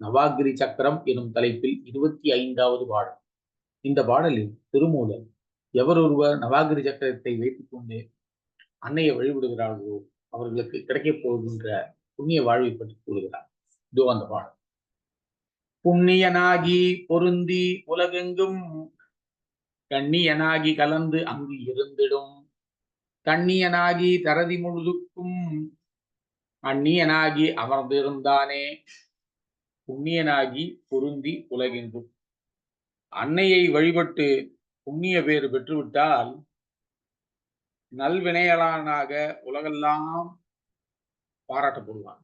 நவாகிரி சக்கரம் எனும் தலைப்பில் இருபத்தி ஐந்தாவது பாடல். இந்த பாடலில் திருமூலர் எவரொருவர் நவாகிரி சக்கரத்தை வைத்துக் கொண்டு அன்னையை வழிபடுகிறார்களோ அவர்களுக்கு கிடைக்கப் போகின்ற புண்ணிய வாழ்வை பற்றி கூறுகிறார். இதோ அந்த பாடல். புண்ணியனாகி பொருந்தி உலகெங்கும் கண்ணியனாகி கலந்து அங்கு இருந்திடும். கண்ணியனாகி தரதி முழுதுக்கும் அந்நியனாகி அமர்ந்திருந்தானே புண்ணியனாகி பொருந்தி உலகெங்கும் அன்னையை வழிபட்டு புண்ணிய பேறு பெற்றுவிட்டால் நல்வினையலானாக உலகெல்லாம் பாராட்டப்படுவான்.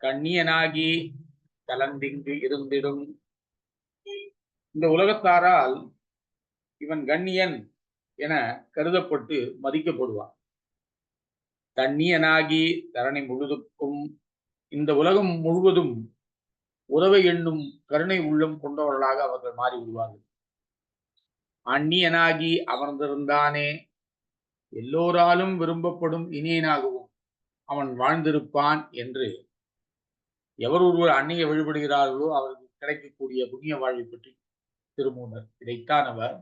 கண்ணியனாகி கலந்திங்கு இருந்திடும். இந்த உலகத்தாரால் இவன் கண்ணியன் என கருதப்பட்டு மதிக்கப்படுவான். கண்ணியனாகி தரணி முழுதுக்கும் இந்த உலகம் முழுவதும் உதவை எண்ணும் கருணை உள்ளம் கொண்டவர்களாக அவர்கள் மாறி விடுவார்கள். அந்நியனாகி அமர்ந்திருந்தானே எல்லோராலும் விரும்பப்படும் இனியனாகவும் அவன் வாழ்ந்திருப்பான் என்று எவர் ஒருவர் அந்நிய வழிபடுகிறார்களோ அவருக்கு கிடைக்கக்கூடிய புண்ணிய வாழ்வை பற்றி திருமூனர் இதைத்தான் அவர்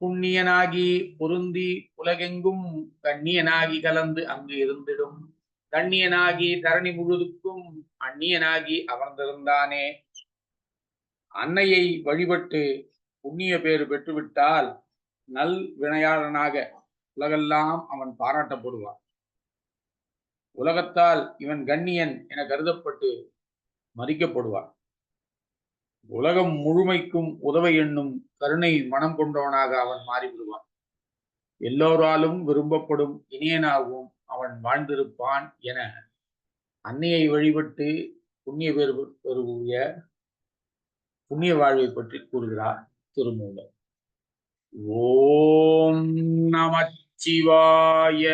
புண்ணியனாகி பொருந்தி உலகெங்கும் கண்ணியனாகி கலந்து அங்கு இருந்திடும். கண்ணியனாகி தரணி முழுதுக்கும் அந்நியனாகி அமர்ந்திருந்தானே. அன்னையை வழிபட்டு புண்ணிய பேறு பெற்றுவிட்டால் நல் வினையாளனாக உலகெல்லாம் அவன் பாராட்டப்படுவான். உலகத்தால் இவன் கண்ணியன் என கருதப்பட்டு மதிக்கப்படுவான். உலகம் முழுமைக்கும் உதவை எண்ணும் கருணை மனம் கொண்டவனாக அவன் மாறிவிடுவான். எல்லோராலும் விரும்பப்படும் இனியனாகவும் அவன் வாழ்ந்திருப்பான் என அன்னையை வழிபட்டு புண்ணிய பேர் பெறக்கூடிய புண்ணிய வாழ்வை பற்றி கூறுகிறார் திருமூலர். ஓம் நமச்சிவாய